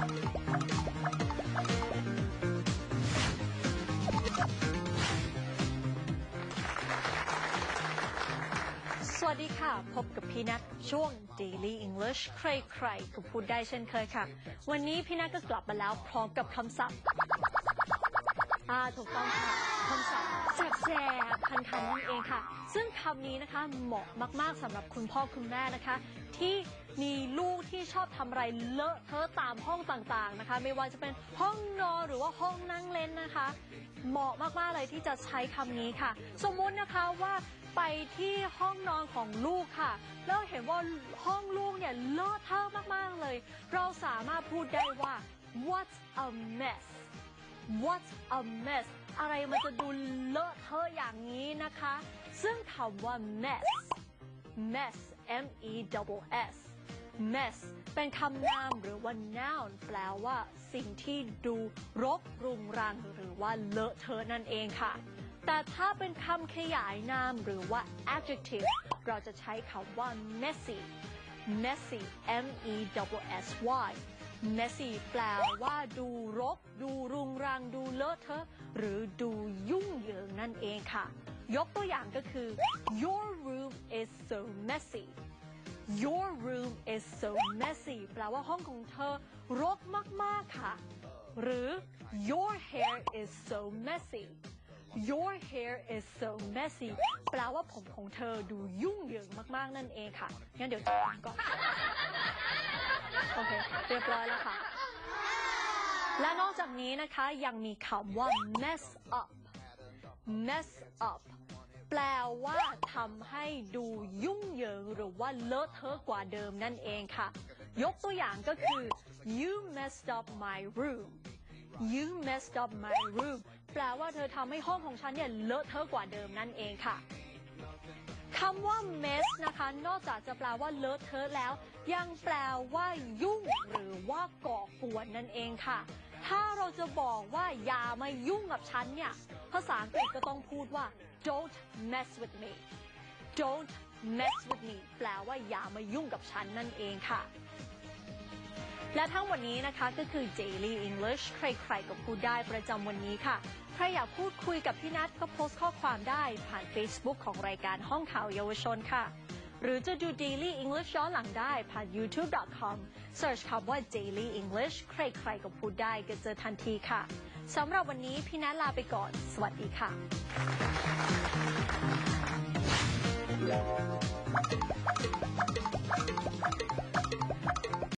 สวัสดีค่ะ พบกับพี่นัทช่วง Daily English ใครๆก็พูดได้เช่นเคยค่ะ วันนี้พี่นัทก็กลับมาแล้วพร้อมกับคำศัพท์อ่าถูกต้องค่ะคำศัพท์แสบแสบคันคันๆนั่นเองค่ะ ซึ่งคำนี้นะคะเหมาะมากๆสำหรับคุณพ่อคุณแม่นะคะ ที่มีลูก ที่ชอบทำอะไรเลอะเทอะตามห้องต่างๆนะคะ ไม่ว่าจะเป็นห้องนอนหรือว่าห้องนั่งเล่นนะคะ เหมาะมากๆเลยที่จะใช้คำนี้ค่ะ สมมุตินะคะว่าไปที่ห้องนอนของลูกค่ะ แล้วเห็นว่าห้องลูกเนี่ยเลอะเทอะมากๆเลย เราสามารถพูดได้ว่า what a mess what a mess อะไรมันจะดูเลอะเทอะอย่างนี้นะคะ ซึ่งคำว่า mess mess m e double s mess เป็นคำนามหรือว่า noun แปลว่า สิ่งที่ดูรกรุงรัง หรือว่าเลอะเทอะนั่นเองค่ะ แต่ถ้าเป็นคำขยายนามหรือว่า adjective เราจะใช้คำว่า messy messy m e double s y messy แปลว่าดูรก ดูรุงรัง ดูเลอะเทอะ หรือดูยุ่งเหยิงนั่นเองค่ะ ยกตัวอย่างก็คือ your your room is so messy แปลว่าห้องของเธอรกมาก ๆ ค่ะ หรือ your hair is so messy your hair is so messy แปลว่าผมของเธอดูยุ่งเหยิงมาก ๆ นั่นเองค่ะ งั้นเดี๋ยวจับผมก่อน โอเค เรียบร้อยแล้วค่ะ และนอกจากนี้นะคะยังมีคำว่า mess up mess up แปลว่าทำให้ดูยุ่งเหยิงหรือว่าเลอะเทอะกว่าเดิมนั่นเองค่ะ ยกตัวอย่างก็คือ you messed up my room you messed up my room แปลว่าเธอทำให้ห้องของฉันเนี่ยเลอะเทอะกว่าเดิมนั่นเองค่ะคำว่า mess นะคะ นอกจากจะแปลว่าเลอะเทอะแล้ว ยังแปลว่ายุ่งหรือว่าก่อกวนนั่นเองค่ะ ถ้าเราจะบอกว่าอย่ามายุ่งกับฉันเนี่ย ภาษาอังกฤษก็ต้องพูดว่า don't mess with me don't mess with me แปลว่าอย่ามายุ่งกับฉันนั่นเองค่ะ และทั้งวันนี้นะคะก็คือ Daily English ใครๆก็พูดได้ประจำวันนี้ค่ะ ใครอยากพูดคุยกับพี่นัทก็โพสต์ข้อความได้ผ่าน Facebook ของรายการห้องข่าวเยาวชนค่ะ หรือจะดู Daily English ย้อนหลังได้ผ่าน youtube.com search คำว่า Daily English ใครๆ ก็พูดได้ก็เจอทันทีค่ะสำหรับวันนี้พี่นัทลาไปก่อน สวัสดีค่ะ